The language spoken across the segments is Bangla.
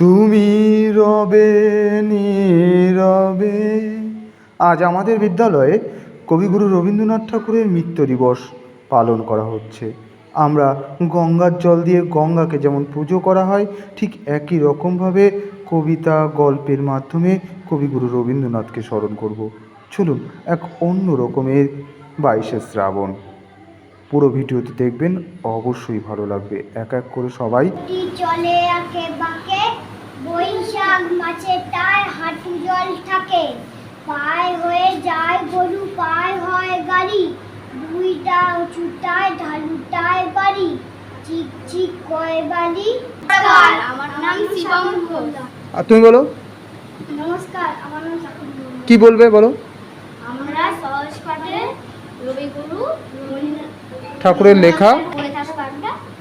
তুমি রবে নীরবে আজ আমাদের বিদ্যালয়ে কবিগুরু রবীন্দ্রনাথ ঠাকুরের মৃত্যু দিবস পালন করা হচ্ছে। আমরা গঙ্গার জল দিয়ে গঙ্গাকে যেমন পুজো করা হয়, ঠিক একই রকমভাবে কবিতা, গল্পের মাধ্যমে কবিগুরু রবীন্দ্রনাথকে স্মরণ করব। চলুন এক অন্য রকমের বাইশে শ্রাবণ। পুরো ভিডিওতে দেখবেন, অবশ্যই ভালো লাগবে। এক এক করে সবাই চলে আঁকে বাঁকে বৈশাখ মাছে তার হাঁটু জল থাকে। পায় হয়ে যায় গরু পায় হয় গাড়ি। দুইটা উঁচুটায় ঢালুটায় বাড়ি। চিক চিক কয় বাড়ি আমার নাম শিবম আর তুমি বলো? নমস্কার আমার নাম কি বলবে বলো? আমরা সহজ পাঠে রবিগুরু ঠাকুরের লেখা।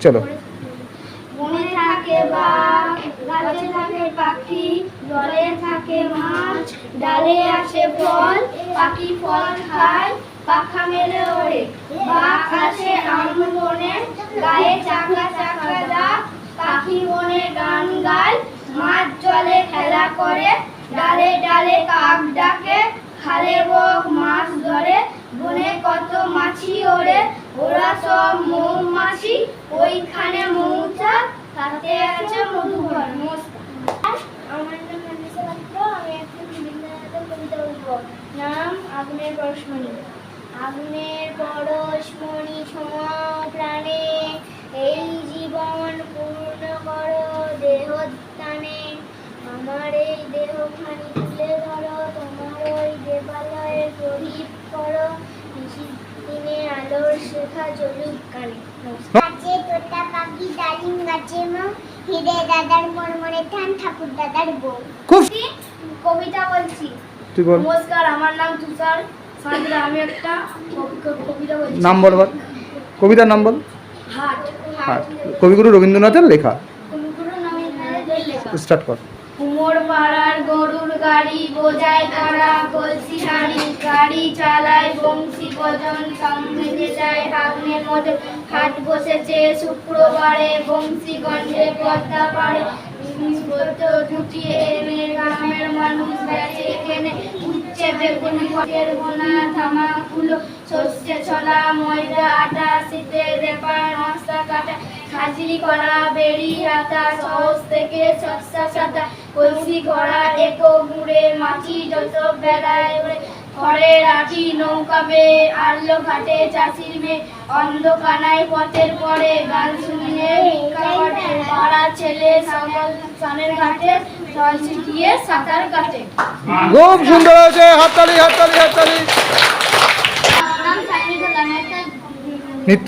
চলো। জলে থাকে মাছ, ডালে আসে ফল, পাখি ফল খায়, পাখা মেলে ওড়ে। বাঘ আসে আম বনে, গায়ে চাকা চাকা দাগ, পাখি বনে গান গায়, মাছ জলে খেলা করে, ডালে ডালে কাক ডাকে, খালে বক মাছ ধরে, বনে কত মাছি ওড়ে, ওরা সব মৌমাছি, ওইখানে মৌচাক তাতে আছে মধুবন নমস্কার আমার নাম মানিসা পাত্র আমি একটা রবীন্দ্রনাথের কবিতা বলব নাম আগুনের পরশমণি আগুনের পরশমণি ছোঁয়া প্রাণে এই জীবন পূর্ণ করো দেহদানে আমার এই দেহখানি তুলে ধরো তোমার ওই দেবালয়ের প্রদীপ করো। দিনে আলোর শেখা কানে। গাছে তোতা পাখি ডালিম গাছে মো। হিরে দাদার মরমরে ধান ঠাকুর দাদার বউ। কবিতা বলছি। তুই বল। নমস্কার আমার নাম তুষার। আমি একটা কবি- কবি- কবিতা বলছি। নাম বল কবিতার নাম বল। হাট। কবিগুরু রবীন্দ্রনাথের লেখা। স্টার্ট কর। কুমোর পাড়ার গরুর গাড়ি বোঝায় তারা কলসি হাড়ি গাড়ি চালায় বংশী ভজন সঙ্গে যায় আগ্নের মধ্যে হাট বসেছে শুক্রবারে বংশী গঞ্জে পদ্মা পাড়ে। বেগুন ঘটের গোনা থামা কুলো সর্ষে ছলা, ময়দা, আটা, শীতে রেপা নাস্তা কাটা হাজিরি করা বেড়ি হাতা সহজ থেকে সস্তা সাদা, কলসি করা একো গুড়ে মাছি যত বেলায় ওড়ে ঘরের আটি নৌকা বে আল্লো ঘাটে চাষির মেয়ে, অন্ধকানায় পথের পরে গান শুনিয়ে ছেলে সানের ঘাটে জল ছিটিয়ে সাঁতার কাটে। খুব সুন্দর হয়েছে হাততালি হাততালি হাততালি। নৃত্য।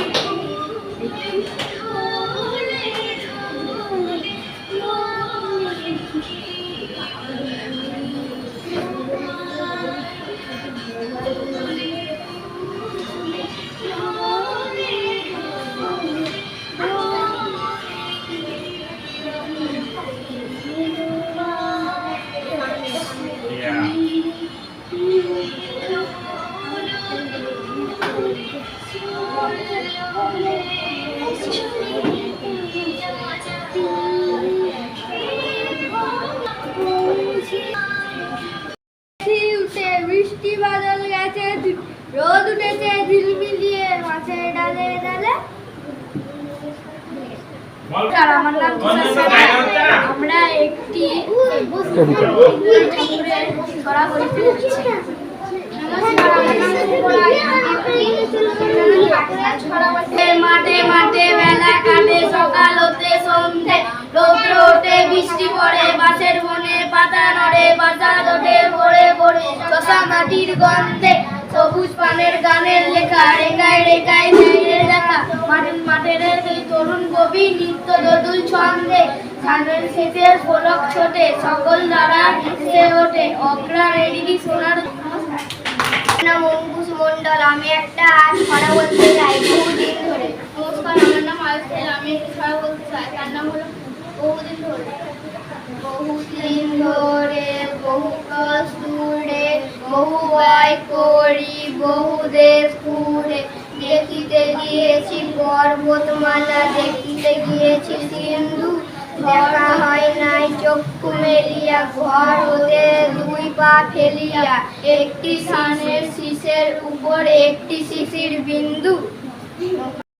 নমস্কার, আমার নাম আমরা একটি কবিতা মাঠে মাঠে বেলা কাটে সকাল হতে সন্ধে। রৌদ্র ওঠে বৃষ্টি পড়ে বাসের বনে পাতা নড়ে বাসা ওঠে ভরে ভরে শশা মাটির গন্ধে সবুজ পানের গানের লেখা রেখায় রেখায় মাঠের মাঠের দুই তরুণ কবি নিত্য দোদুল ছন্দে ধানের শীতের ফলক ছোটে, সকল দ্বারা হেসে ওঠে। অগ্রাণ এদিকে সোনার নাম অঙ্কুশ মন্ডল আমি একটা আজ ছড়া বলতে চাই, বহুদিন ধরে। নমস্কার, আমার নাম আয়ুষ আমি একটা ছড়া বলতে চাই, তার নাম হলো বহুদিন ধরে। বহুদিন ধরে বহু কষ্টুরে বহু ভয় করি, বহু দেশ ঘুরে। দেখিতে গিয়েছি, পর্বতমালা দেখিতে গিয়েছি, সিন্ধু দেখা হয় নাই, চক্ষু মেলিয়া, ঘর হতে দুই পা ফেলিয়া, একটি সানের শীষের উপর, একটি শিশির বিন্দু।